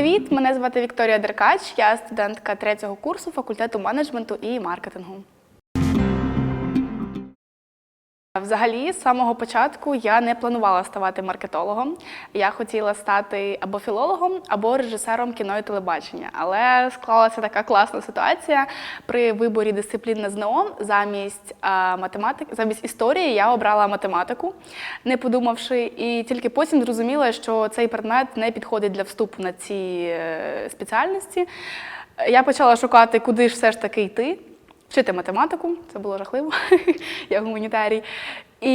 Привіт! Мене звати Вікторія Деркач. Я студентка третього курсу факультету менеджменту і маркетингу. Взагалі, з самого початку я не планувала ставати маркетологом. Я хотіла стати або філологом, або режисером кіно і телебачення. Але склалася така класна ситуація при виборі дисциплін на ЗНО замість а, математики, замість історії я обрала математику, не подумавши, і тільки потім зрозуміла, що цей предмет не підходить для вступу на ці е, спеціальності. Я почала шукати, куди ж все ж таки йти вчити математику, це було жахливо, я гуманітарій. І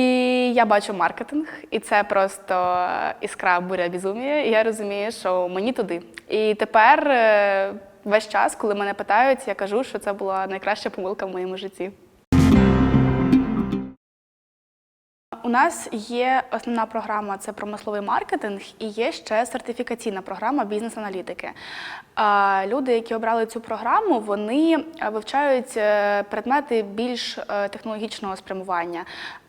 я бачу маркетинг, і це просто іскра буря безумія. І я розумію, що мені туди. І тепер е, весь час, коли мене питають, я кажу, що це була найкраща помилка в моєму житті. У нас є основна програма це промисловий маркетинг, і є ще сертифікаційна програма бізнес-аналітики. Люди, які обрали цю програму, вони е, вивчають е, предмети більш е, технологічного спрямування.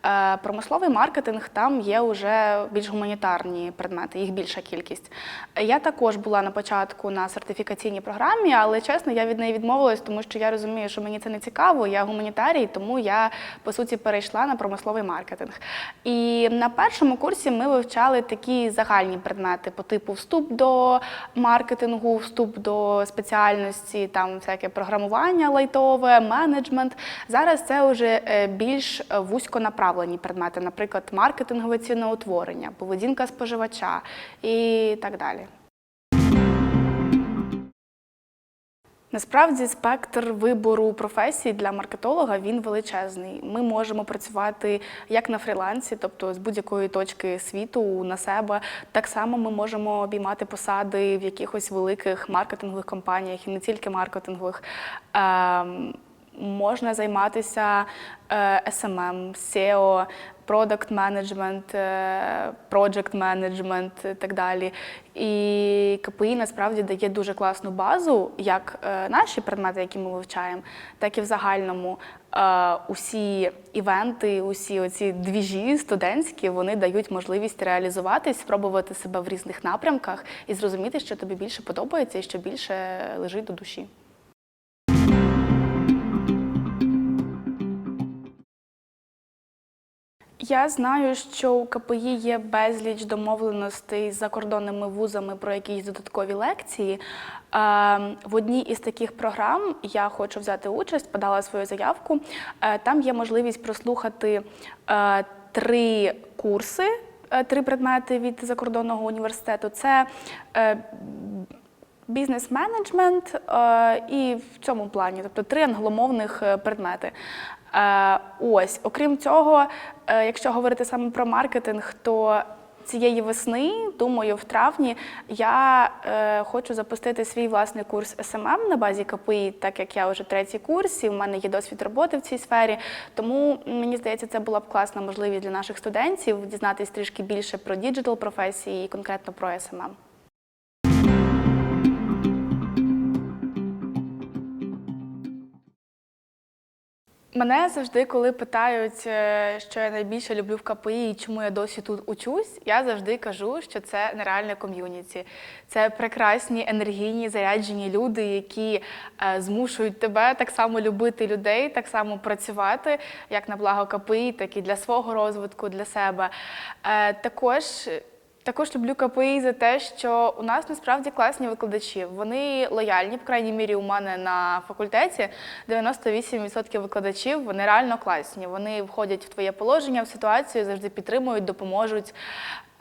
Е, Промисловий маркетинг там є вже більш гуманітарні предмети, їх більша кількість. Я також була на початку на сертифікаційній програмі, але чесно, я від неї відмовилась, тому що я розумію, що мені це не цікаво. Я гуманітарій, тому я по суті перейшла на промисловий маркетинг. І на першому курсі ми вивчали такі загальні предмети по типу вступ до маркетингу, вступ до спеціальності, там всяке програмування лайтове, менеджмент. Зараз це вже е, більш вузьконаправлені предмети, наприклад, маркетингове ціноутворення, поведінка споживача і так далі. Насправді спектр вибору професій для маркетолога він величезний. Ми можемо працювати як на фрілансі, тобто з будь-якої точки світу на себе. Так само ми можемо обіймати посади в якихось великих маркетингових компаніях і не тільки маркетингових. Можна займатися SMM, SEO, продакт менеджмент, project менеджмент і так далі. І КПІ насправді дає дуже класну базу, як е, наші предмети, які ми вивчаємо, так і в загальному е, усі івенти, усі оці двіжі студентські, вони дають можливість реалізуватись, спробувати себе в різних напрямках і зрозуміти, що тобі більше подобається і що більше лежить до душі. Я знаю, що у КПІ є безліч домовленостей з закордонними вузами про якісь додаткові лекції. Е, В одній із таких програм я хочу взяти участь, подала свою заявку. Е, Там є можливість прослухати е, три курси, три предмети від закордонного університету. Це бізнес-менеджмент і в цьому плані, тобто три англомовних предмети. Е, Ось, окрім цього, е, якщо говорити саме про маркетинг, то цієї весни, думаю, в травні я е, хочу запустити свій власний курс СММ на базі КПІ, так як я вже третій курс, і в мене є досвід роботи в цій сфері. Тому мені здається, це була б класна можливість для наших студентів дізнатися трішки більше про діджитал професії і конкретно про СММ. Мене завжди, коли питають, е, що я найбільше люблю в КПІ і чому я досі тут учусь, я завжди кажу, що це нереальне ком'юніті. Це прекрасні, енергійні, заряджені люди, які е, змушують тебе так само любити людей, так само працювати, як на благо КПІ, так і для свого розвитку, для себе. Е, Також також люблю КПІ за те, що у нас насправді класні викладачі. Вони лояльні, по крайній мірі, у мене на факультеті 98% викладачів вони реально класні. Вони входять в твоє положення, в ситуацію, завжди підтримують, допоможуть.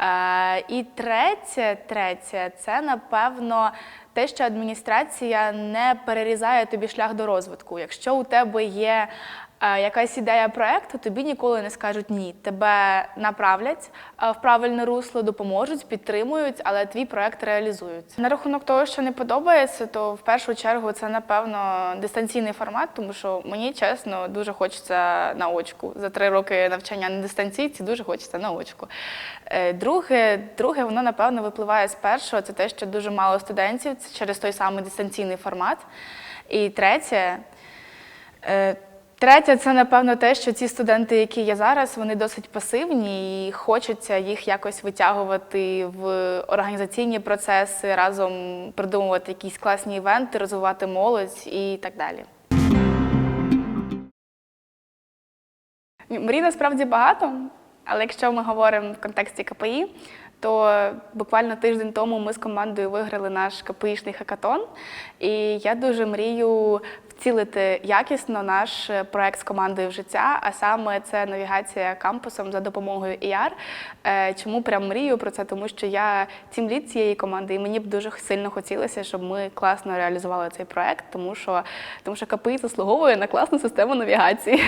Е, і третє, третє, це напевно те, що адміністрація не перерізає тобі шлях до розвитку. Якщо у тебе є якась ідея проекту, тобі ніколи не скажуть ні. Тебе направлять е, в правильне русло, допоможуть, підтримують, але твій проект реалізують. На рахунок того, що не подобається, то в першу чергу це напевно дистанційний формат, тому що мені чесно дуже хочеться на очку. За три роки навчання на дистанційці дуже хочеться на очку. Е, Друге, друге, воно напевно випливає з першого, це те, що дуже мало студентів через той самий дистанційний формат. І третє. Третє, це напевно те, що ці студенти, які є зараз, вони досить пасивні і хочеться їх якось витягувати в організаційні процеси, разом придумувати якісь класні івенти, розвивати молодь і так далі. Мрій насправді багато, але якщо ми говоримо в контексті КПІ, то буквально тиждень тому ми з командою виграли наш КПІшний хакатон. І я дуже мрію вцілити якісно наш проект з командою в життя, а саме це навігація кампусом за допомогою ER. Е, Чому прям мрію про це? Тому що я тімлід цієї команди, і мені б дуже сильно хотілося, щоб ми класно реалізували цей проект, тому що, тому що КПІ заслуговує на класну систему навігації.